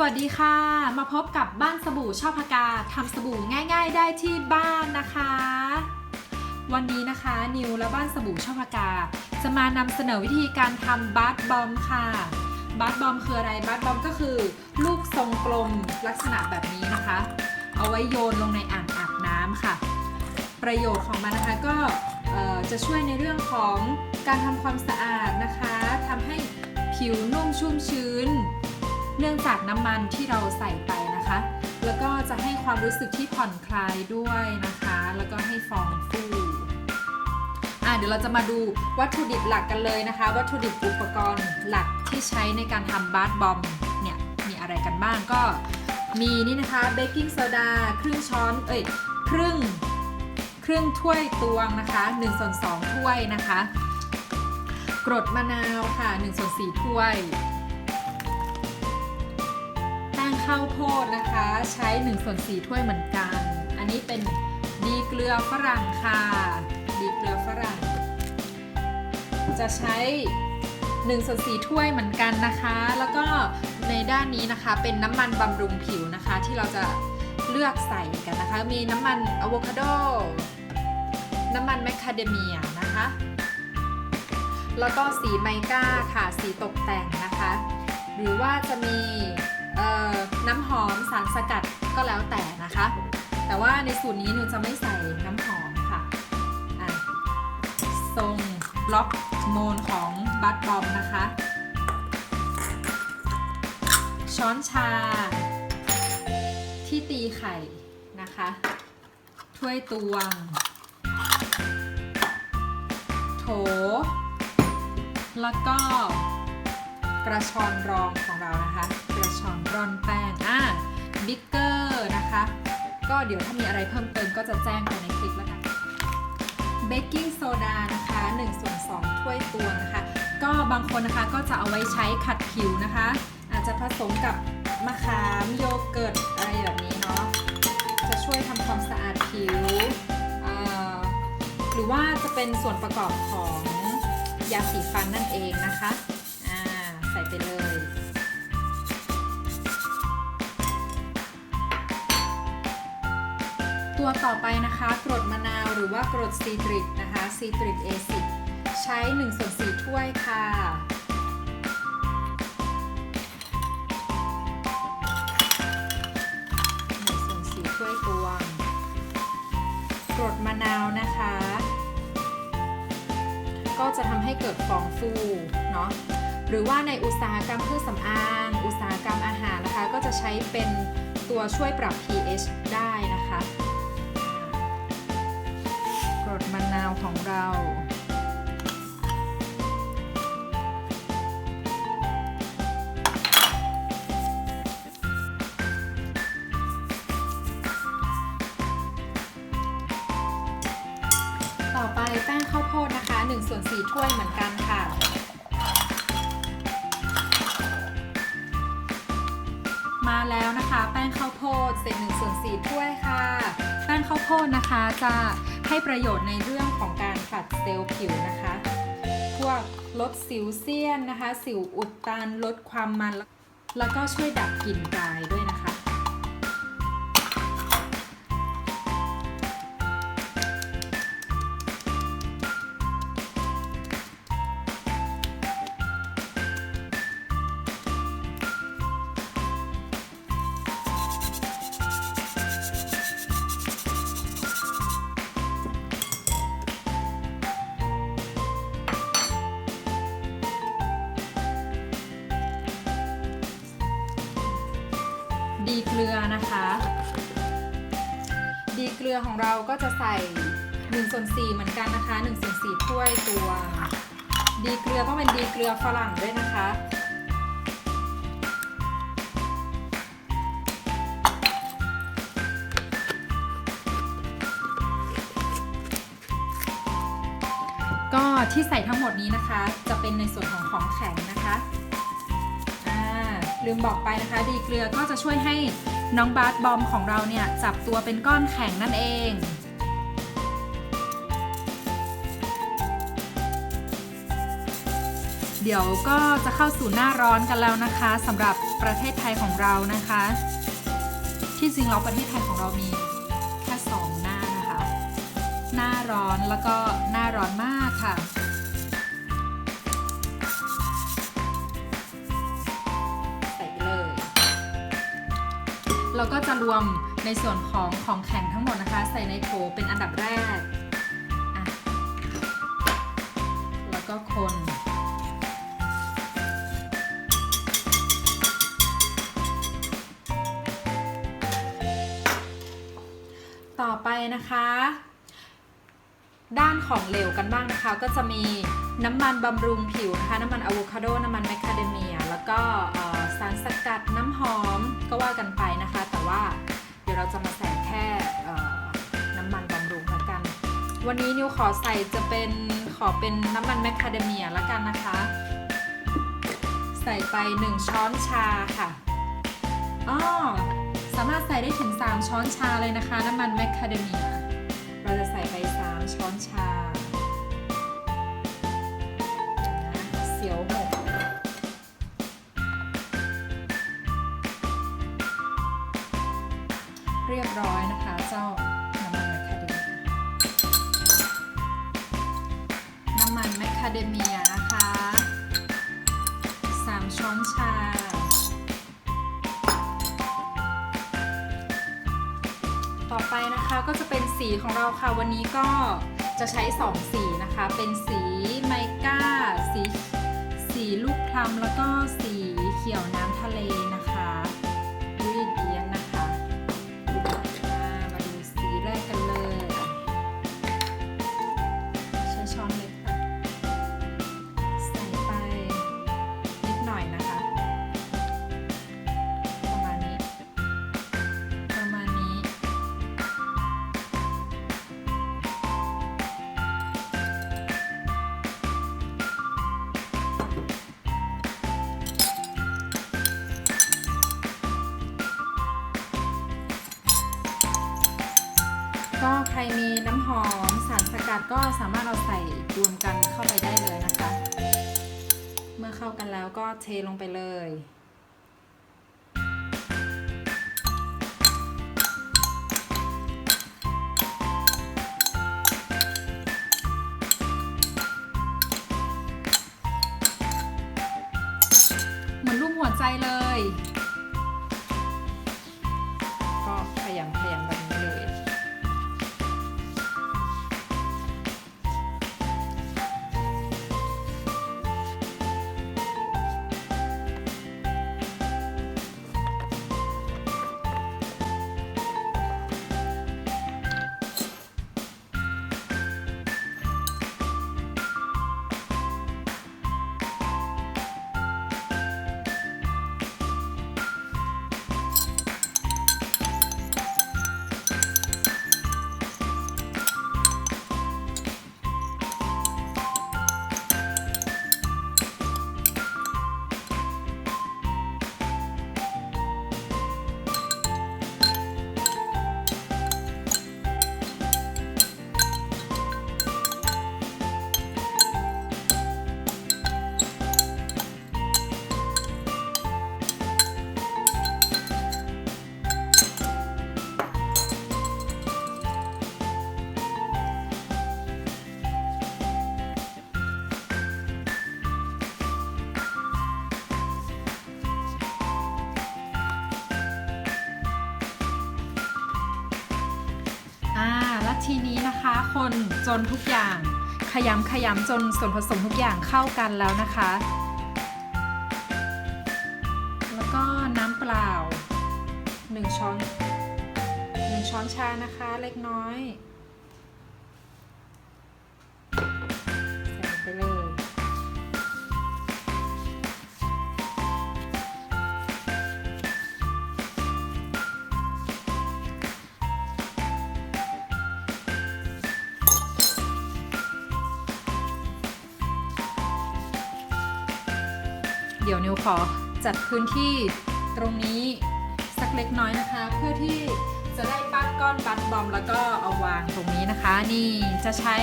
สวัสดีค่ะ มาพบกับบ้านสบู่ช่อพกาทำสบู่ง่าย ๆ ได้ที่บ้านนะคะ วันนี้นะคะนิวและบ้านสบู่ช่อพกา จะมานำเสนอวิธีการทำบาร์บอมค่ะบาร์บอมคืออะไรบาร์บอมก็คือลูกทรงกลมลักษณะแบบนี้นะคะ เอาไว้โยนลงในอ่างอาบน้ำค่ะ ประโยชน์ของมันนะคะก็จะช่วยในเรื่องของการทำความสะอาดนะคะทำให้ผิวนุ่มชุ่มชื้น เนื่องจากน้ำมันที่เราใส่ไปนะคะ แล้วก็จะให้ความรู้สึกที่ผ่อนคลายด้วยนะคะ แล้วก็ให้ฟองฟูอะเดี๋ยวเราจะมาดูวัตถุดิบหลักกันเลยนะคะ วัตถุดิบอุปกรณ์หลักที่ใช้ในการทำบาร์บอมเนี่ยมีอะไรกันบ้างก็มีนี่นะคะเบกกิ้งโซดาครึ่งช้อนเอ้ยครึ่งครึ่งถ้วยตวงนะคะ1ส่วน2ถ้วยนะคะ กรดมะนาวค่ะ1ส่วน4ถ้วย งข้าวโพดนะคะ ใช้1ส่วน4ถ้วยเหมือนกัน อันนี้เป็นดีเกลือฝรั่งค่ะดีเกลือฝรั่ง จะใช้1ส่วน4ถ้วยเหมือนกันนะคะ แล้วก็ในด้านนี้นะคะเป็นน้ำมันบำรุงผิวนะคะ ที่เราจะเลือกใส่กันนะคะ มีน้ำมันอะโวคาโด น้ำมันแมคคาเดเมียนะคะ แล้วก็สีไมก้าค่ะ สีตกแต่งนะคะ หรือว่าจะมี น้ำหอมสารสกัดก็แล้วแต่นะคะ แต่ว่าในสูตรนี้หนูจะไม่ใส่น้ำหอมค่ะทรงบล็อกโมนของบัตบอมนะคะ ช้อนชา ที่ตีไข่นะคะ ถ้วยตวง โถ แล้วก็กระชอนรองของเรานะคะ ช้อนร่อนแป้งอะบิ๊กเกอร์นะคะ ก็เดี๋ยวถ้ามีอะไรเพิ่มเติมก็จะแจ้งไปในคลิปแล้วกันเบกกิ้งโซดานะคะ1ส่วน2ถ้วยตวงนะคะ ก็บางคนนะคะก็จะเอาไว้ใช้ขัดผิวนะคะ อาจจะผสมกับมะขามโยเกิร์ตอะไรแบบนี้เนาะจะช่วยทำความสะอาดผิว หรือว่าจะเป็นส่วนประกอบของยาสีฟันนั่นเองนะคะ อ่า ใส่ไปเลย ตัวต่อไปนะคะกรดมะนาวหรือว่ากรดซีตริกนะคะซีตริกเอซิดใช้1ส่วน4ถ้วยค่ะ 1 ส่วน 4 ถ้วยตวง กรดมะนาวนะคะ ก็จะทำให้เกิดฟองฟูเนาะหรือว่าในอุตสาหกรรมเครื่องสำอาง อุตสาหกรรมอาหารนะคะ ก็จะใช้เป็นตัวช่วยปรับ pH ได้นะคะ ของเราต่อไปแป้งข้าวโพดนะคะ1ส่วน4ถ้วยเหมือนกันค่ะ มาแล้วนะคะ แป้งข้าวโพดเศษ1ส่วน4ถ้วยค่ะแป้งข้าว โพดนะคะ จะให้ประโยชน์ในเรื่องของการขัดเซลล์ผิวนะคะ พวกลดสิวเซียนนะคะ สิวอุดตันลดความมัน แล้วก็ช่วยดับกลิ่นกายด้วยนะคะ ดีเกลือนะคะ ดีเกลือของเราก็จะใส่1ส่วน4เหมือนกันนะคะ1ส่วน4ถ้วยตัวดีเกลือต้องเป็นดีเกลือฝรั่งด้วยนะคะก็ที่ใส่ทั้งหมดนี้นะคะ จะเป็นในส่วนของของแข็งนะคะ ลืมบอกไปนะคะ ดีเกลือก็จะช่วยให้น้องบาสบอมของเราเนี่ยจับตัวเป็นก้อนแข็งนั่นเองเดี๋ยวก็จะเข้าสู่หน้าร้อนกันแล้วนะคะสำหรับประเทศไทยของเรานะคะ ที่จริงเราประเทศไทยของเรามีแค่สองหน้านะคะ หน้าร้อนแล้วก็หน้าร้อนมากค่ะ เราก็จะรวมในส่วนของของแข็งทั้งหมดนะคะ ใส่ในโถเป็นอันดับแรก แล้วก็คนต่อไปนะคะ ด้านของเหลวกันบ้างนะคะ ก็จะมีน้ำมันบำรุงผิวนะคะ น้ำมันอะโวคาโด น้ำมันแมคคาเดเมีย แล้วก็สารสกัดน้ำหอมก็ว่ากันไปนะคะ ว่าเดี๋ยวเราจะมาใส่แค่น้ำมันบำรุงละกัน วันนี้นิวขอใส่จะเป็นขอเป็นน้ำมันแมคคาเดเมียละกันนะคะ ใส่ไป 1 ช้อนชาค่ะอ้อสามารถใส่ได้ถึง 3 ช้อนชาเลยนะคะ น้ำมันแมคคาเดเมียเราจะใส่ไป 3 ช้อนชาเสียวหก รียบร้อยนะคะเจ้าน้ำมันแมคคาเดเมียน้ำมันแมคคาเดเมียนะคะ 3 ช้อนชา ต่อไปนะคะก็จะเป็นสีของเราค่ะ วันนี้ก็จะใช้ 2 สีนะคะ เป็นสีไมก้า สี สีลูกพลัมแล้วก็สีเขียวน้ำทะเลนะคะ ก็สามารถเอาใส่รวมกันเข้าไปได้เลยนะคะ เมื่อเข้ากันแล้วก็เทลงไปเลย ทีนี้นะคะ คนจนทุกอย่างขยำขยำจนส่วนผสมทุกอย่างเข้ากันแล้วนะคะ แล้วก็น้ำเปล่า 1 ช้อน 1 ช้อนชานะคะเล็กน้อย เดี๋ยวนิวขอจัดพื้นที่ตรงนี้สักเล็กน้อยนะคะ เพื่อที่จะได้ปั้นก้อนบัตบอม แล้วก็เอาวางตรงนี้นะคะ นี่จะใช้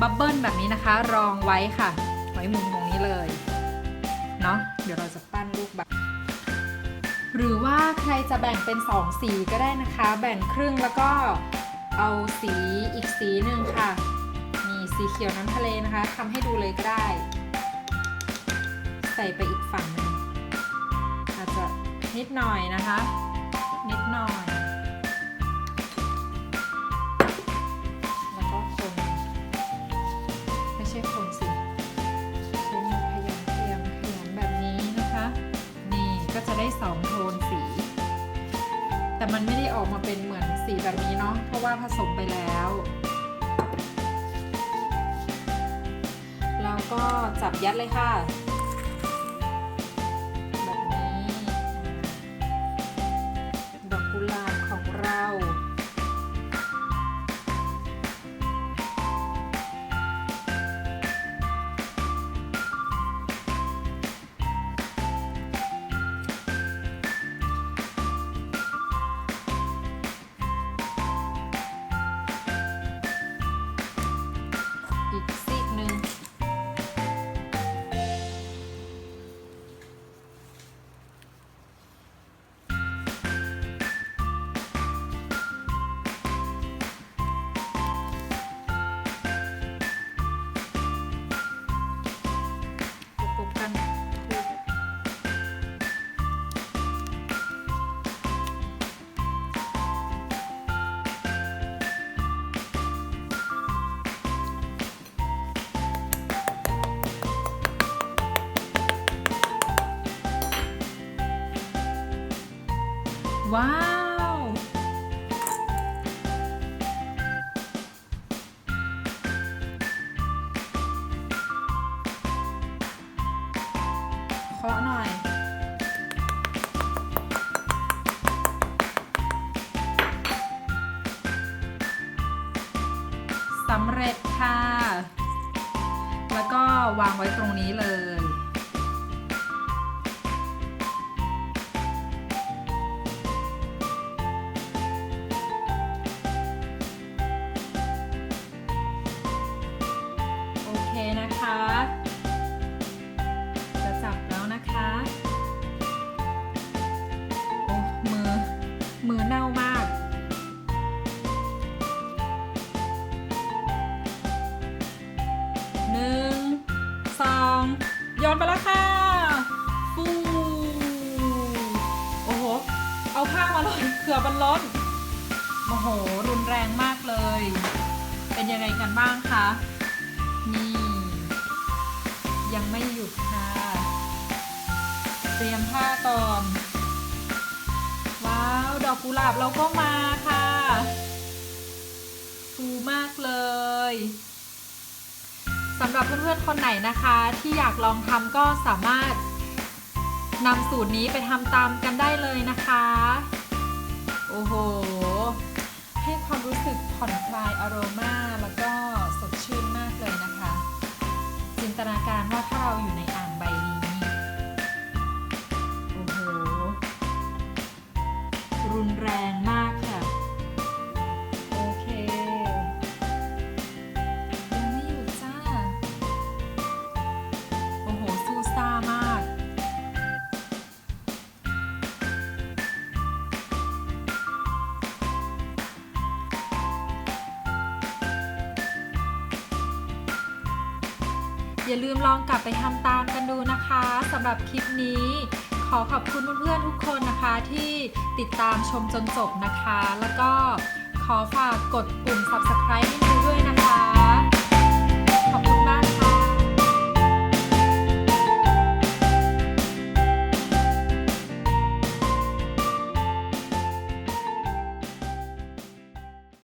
บับเบิ้ลแบบนี้นะคะ รองไว้ค่ะ ไว้มุมตรงนี้เลยเนาะเดี๋ยวเราจะปั้นลูกแบบหรือว่าใครจะแบ่งเป็น 2 สีก็ได้นะคะ แบ่งครึ่งแล้วก็เอาสีอีกสีหนึ่งค่ะนี่สีเขียวน้ำทะเลนะคะทำให้ดูเลยก็ได้ ใส่ไปอีกฝั่งหนึงอาจจะนิดหน่อยนะคะ นิดหน่อย แล้วก็คน ไม่ใช่คนสิ ใช้มือขยำขยำขยำแบบนี้นะคะ นี่ก็จะได้สองโทนสี แต่มันไม่ได้ออกมาเป็นเหมือนสีแบบนี้เนาะ เพราะว่าผสมไปแล้วแล้วก็จับยัดเลยค่ะ ว้าว เคาะหน่อย สำเร็จค่ะ แล้วก็วางไว้ตรงนี้เลย ย้อนไปแล้วค่ะฟูโอ้โห เอาผ้ามาเลยเผื่อมันล้นโอ้โห รุนแรงมากเลย เป็นยังไงกันบ้างคะ นี่ ยังไม่หยุดค่ะ เตรียมผ้าก่อน ว้าว ดอกกุหลาบเราก็มาค่ะฟูมากเลย สำหรับเพื่อนๆคนไหนนะคะ ที่อยากลองทำก็สามารถนำสูตรนี้ไปทำตามกันได้เลยนะคะ โอ้โห ให้ความรู้สึกผ่อนคลายอารมาแล้วก็สดชื่นมากเลยนะคะ จินตนาการว่าถ้าเราอยู่ใน อย่าลืมลองกลับไปทำตามกันดูนะคะสำหรับคลิปนี้ ขอขอบคุณเพื่อนๆทุกคนนะคะที่ติดตามชมจนจบนะคะ แล้วก็ขอฝากกดปุ่ม subscribe